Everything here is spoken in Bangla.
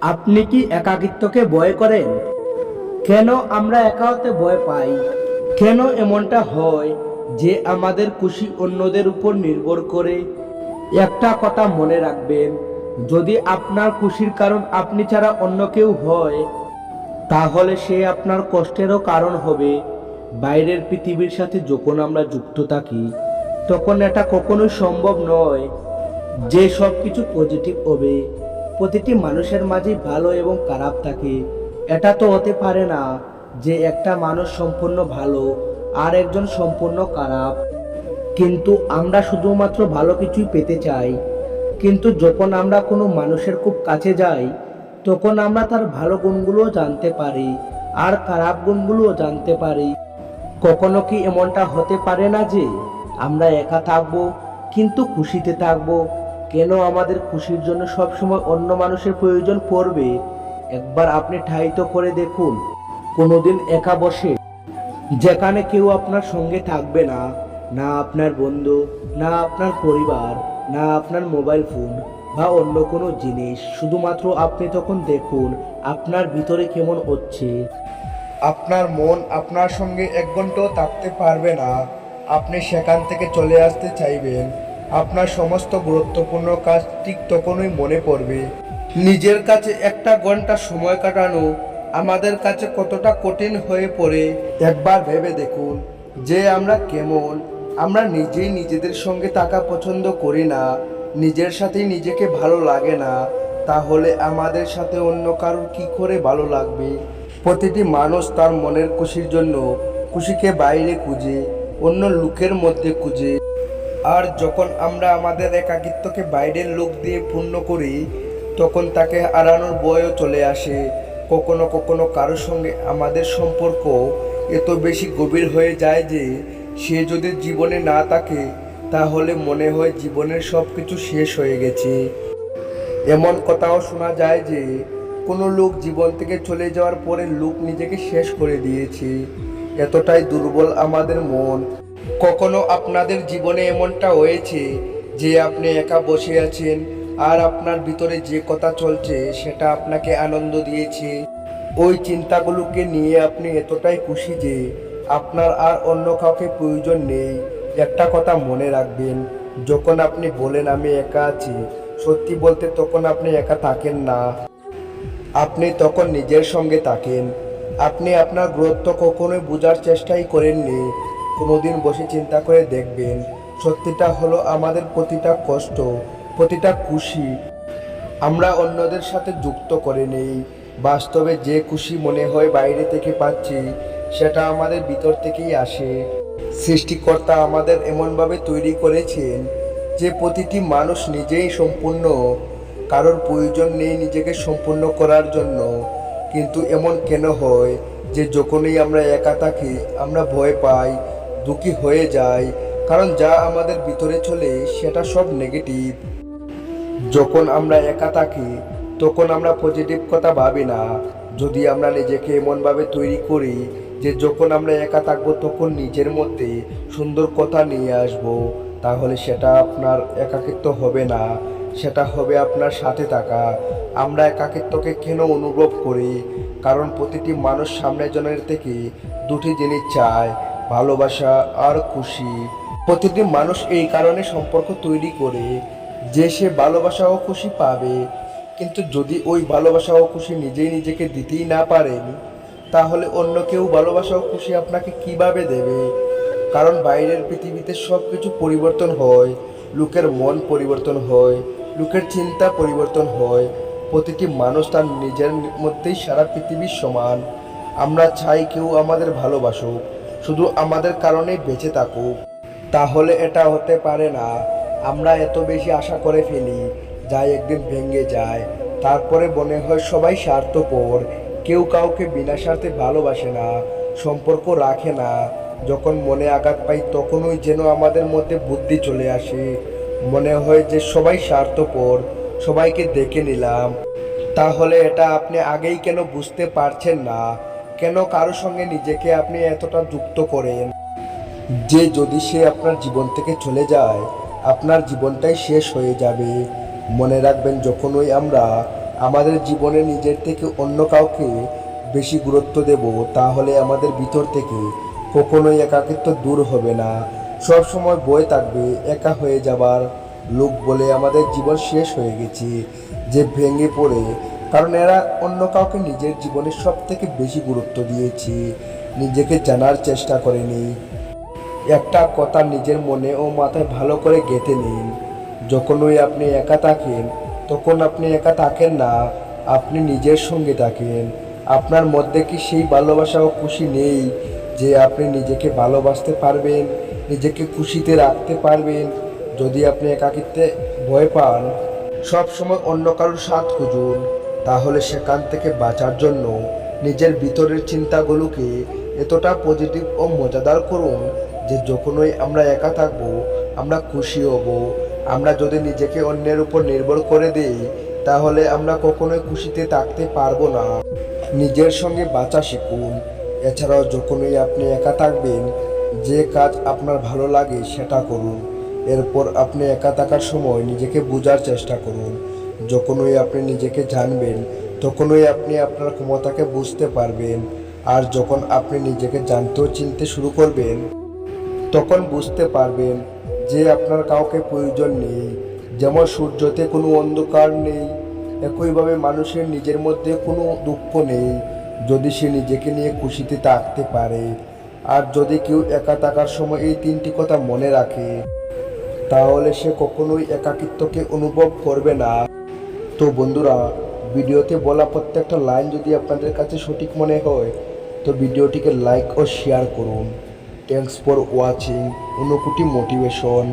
আপনি কি একাকিত্বকে ভয় করেন? কেন আমরা একা হতে ভয় পাই? কেন এমনটা হয় যে আমাদের খুশি অন্যদের উপর নির্ভর করে? একটা কথা মনে রাখবেন, যদি আপনার খুশির কারণ আপনি ছাড়া অন্য কেউ হয়, তাহলে সে আপনার কষ্টেরও কারণ হবে। বাইরের পৃথিবীর সাথে যখন আমরা যুক্ত থাকি, তখন এটা কখনোই সম্ভব নয় যে সব কিছু পজিটিভ হবে। প্রতিটি মানুষের মাঝেই ভালো এবং খারাপ থাকে। এটা তো হতে পারে না যে একটা মানুষ সম্পূর্ণ ভালো আর একজন সম্পূর্ণ খারাপ। কিন্তু আমরা শুধুমাত্র ভালো কিছুই পেতে চাই। কিন্তু যখন আমরা কোনো মানুষের খুব কাছে যাই, তখন আমরা তার ভালো গুণগুলোও জানতে পারি আর খারাপ গুণগুলোও জানতে পারি। কখনো কি এমনটা হতে পারে না যে আমরা একা থাকব, কিন্তু খুশিতে থাকব কেন আমাদের খুশির জন্য সবসময় অন্য মানুষের প্রয়োজন পড়বে? একবার আপনি ঠায়িত করে দেখুন। কোনোদিন একা বসে, যেখানে কেউ আপনার সঙ্গে থাকবে না না আপনার বন্ধু, না আপনার পরিবার, না আপনার মোবাইল ফোন বা অন্য কোনো জিনিস। শুধুমাত্র আপনি তখন দেখুন আপনার ভিতরে কেমন হচ্ছে। আপনার মন আপনার সঙ্গে এক ঘন্টাও থাকতে পারবে না। আপনি সেখান থেকে চলে আসতে চাইবেন। আপনার সমস্ত গুরুত্বপূর্ণ কাজ ঠিক তখনই মনে পড়বে। নিজের কাছে একটা ঘণ্টা সময় কাটানো আমাদের কাছে কতটা কঠিন হয়ে পড়ে, একবার ভেবে দেখুন যে আমরা কেমন। আমরা নিজেই নিজেদের সঙ্গে থাকা পছন্দ করি না, নিজের সাথেই নিজেকে ভালো লাগে না। তাহলে আমাদের সাথে অন্য কারোর কি করে ভালো লাগবে? প্রতিটি মানুষ তার মনের খুশির জন্য খুশিকে বাইরে খুঁজে, অন্য লোকের মধ্যে খুঁজে। আর যখন আমরা আমাদের একাকিত্বকে বাইরের লোক দিয়ে পূর্ণ করি, তখন তাকে হারানোর বয়ও চলে আসে। কখনো কখনো কারোর সঙ্গে আমাদের সম্পর্ক এত বেশি গভীর হয়ে যায় যে, সে যদি জীবনে না থাকে, তাহলে মনে হয় জীবনের সব কিছু শেষ হয়ে গেছে। এমন কথাও শোনা যায় যে, কোনো লোক জীবন থেকে চলে যাওয়ার পরে লোক নিজেকে শেষ করে দিয়েছে। এতটাই দুর্বল আমাদের মন। কখনো আপনাদের জীবনে এমনটা হয়েছে যে আপনি একা বসে আছেন আর আপনার ভিতরে যে কথা চলছে সেটা আপনাকে আনন্দ দিয়েছে? ওই চিন্তাগুলোকে নিয়ে আপনি এতটাই খুশি যে আপনার আর অন্য কাউকে প্রয়োজন নেই। একটা কথা মনে রাখবেন, যখন আপনি বলেন আমি একা আছি, সত্যি বলতে তখন আপনি একা থাকেন না। আপনি তখন নিজের সঙ্গে থাকেন। আপনি আপনার গুরুত্ব কখনোই বোঝার চেষ্টাই করেননি। কোনোদিন বসে চিন্তা করে দেখবেন, সত্যিটা হলো আমাদের প্রতিটা কষ্ট, প্রতিটা খুশি আমরা অন্যদের সাথে যুক্ত করে নেই। বাস্তবে যে খুশি মনে হয় বাইরে থেকে পাচ্ছি, সেটা আমাদের ভিতর থেকেই আসে। সৃষ্টিকর্তা আমাদের এমনভাবে তৈরি করেছেন যে প্রতিটি মানুষ নিজেই সম্পূর্ণ, কারোর প্রয়োজন নেই নিজেকে সম্পূর্ণ করার জন্য। কিন্তু এমন কেন হয় যে যখনই আমরা একা থাকি, আমরা ভয় পাই দুঃখী হয়ে যায়, কারণ যা আমাদের ভিতরে চলে সেটা সব নেগেটিভ যখন আমরা একা থাকি, তখন আমরা পজিটিভ কথা ভাবি না। যদি আমরা নিজেকে এমনভাবে তৈরি করি যে যখন আমরা একা থাকব, তখন নিজের মধ্যে সুন্দর কথা নিয়ে আসব, তাহলে সেটা আপনার একাকিত্ব হবে না। সেটা হবে আপনার সাথে থাকা। আমরা একাকিত্বকে কেন অনুভব করি? কারণ প্রতিটি মানুষ সামনের জনের থেকে দুটি জিনিস চায়। ভালোবাসা আর খুশি। প্রতিটি মানুষ এই কারণে সম্পর্ক তৈরি করে যে সে ভালোবাসা ও খুশি পাবে। কিন্তু যদি ওই ভালোবাসা ও খুশি নিজেই নিজেকে দিতেই না পারেন, তাহলে অন্য কেউ ভালোবাসা ও খুশি আপনাকে কীভাবে দেবে? কারণ বাইরের পৃথিবীতে সব কিছু পরিবর্তন হয়, লোকের মন পরিবর্তন হয়, লোকের চিন্তা পরিবর্তন হয়। প্রতিটি মানুষ তার নিজের মধ্যেই সারা পৃথিবীর সমান। আমরা চাই কেউ আমাদের ভালোবাসুক। শুধু আমাদের কারণেই বেঁচে থাকুক। তাহলে এটা হতে পারে না। আমরা এত বেশি আশা করে ফেলি যা একদিন ভেঙে যায়। তারপরে মনে হয় সবাই স্বার্থপর। কেউ কাউকে বিনা স্বার্থে ভালোবাসে না, সম্পর্ক রাখে না। যখন মনে আঘাত পাই, তখনই যেন আমাদের মধ্যে বুদ্ধি চলে আসে। মনে হয় যে সবাই স্বার্থপর, সবাইকে দেখে নিলাম। তাহলে এটা আপনি আগেই কেন বুঝতে পারছেন না? কেন কারও সঙ্গে নিজেকে আপনি এতটা যুক্ত করেন? যে যদি সে আপনার জীবন থেকে চলে যায়, আপনার জীবনটাই শেষ হয়ে যাবে। মনে রাখবেন, যখনই আমরা আমাদের জীবনে নিজের থেকে অন্য কাউকে বেশি গুরুত্ব দেব, তাহলে আমাদের ভিতর থেকে কখনোই একাকিত্ব দূর হবে না। সব সময় বয়ে থাকবে, একা হয়ে যাবার লোক বলে আমাদের জীবন শেষ হয়ে গেছে। যে ভেঙে পড়ে কারণ এরা অন্য কাউকে নিজের জীবনে সব থেকে বেশি গুরুত্ব দিয়েছে। নিজেকে জানার চেষ্টা করেনি। একটা কথা নিজের মনে ও মাথায় ভালো করে গেঁথে নিন। যখনই আপনি একা থাকেন, তখন আপনি একা থাকেন না, আপনি নিজের সঙ্গে থাকেন। আপনার মধ্যে কি সেই ভালোবাসা ও খুশি নেই যে আপনি নিজেকে ভালোবাসতে পারবেন, নিজেকে খুশিতে রাখতে পারবেন? যদি আপনি একাকিত্বে ভয় পান সব সময় অন্য কারোর সাথ খুঁজুন। তাহলে সেখান থেকে বাঁচার জন্য নিজের ভিতরের চিন্তাগুলোকে এতটা পজিটিভ ও মজাদার করুন যে যখনই আমরা একা থাকব, আমরা খুশি হব। আমরা যদি নিজেকে অন্যের উপর নির্ভর করে দেই, তাহলে আমরা কখনোই খুশিতে থাকতে পারব না। নিজের সঙ্গে বাঁচা শিখুন। এছাড়াও যখনই আপনি একা থাকবেন, যে কাজ আপনার ভালো লাগে সেটা করুন। এরপর আপনি একা থাকার সময় নিজেকে বোঝার চেষ্টা করুন। যখনই আপনি নিজেকে জানবেন, তখনই আপনি আপনার ক্ষমতাকে বুঝতে পারবেন। আর যখন আপনি নিজেকে জানতে চিনতে শুরু করবেন, তখন বুঝতে পারবেন যে আপনার কাউকে প্রয়োজন নেই। যেমন সূর্যতে কোনো অন্ধকার নেই, একইভাবে মানুষের নিজের মধ্যে কোনো দুঃখ নেই, যদি সে নিজেকে নিয়ে খুশিতে থাকতে পারে। আর যদি কেউ একা থাকার সময় এই তিনটি কথা মনে রাখে, তাহলে সে কখনোই একাকিত্বকে অনুভব করবে না। তো বন্ধুরা, ভিডিওতে বলা প্রত্যেকটা লাইন যদি আপনাদের কাছে সঠিক মনে হয়, তো ভিডিওটিকে লাইক ও শেয়ার করুন। থ্যাংকস ফর ওয়াচিং অনুকুটি মোটিভেশন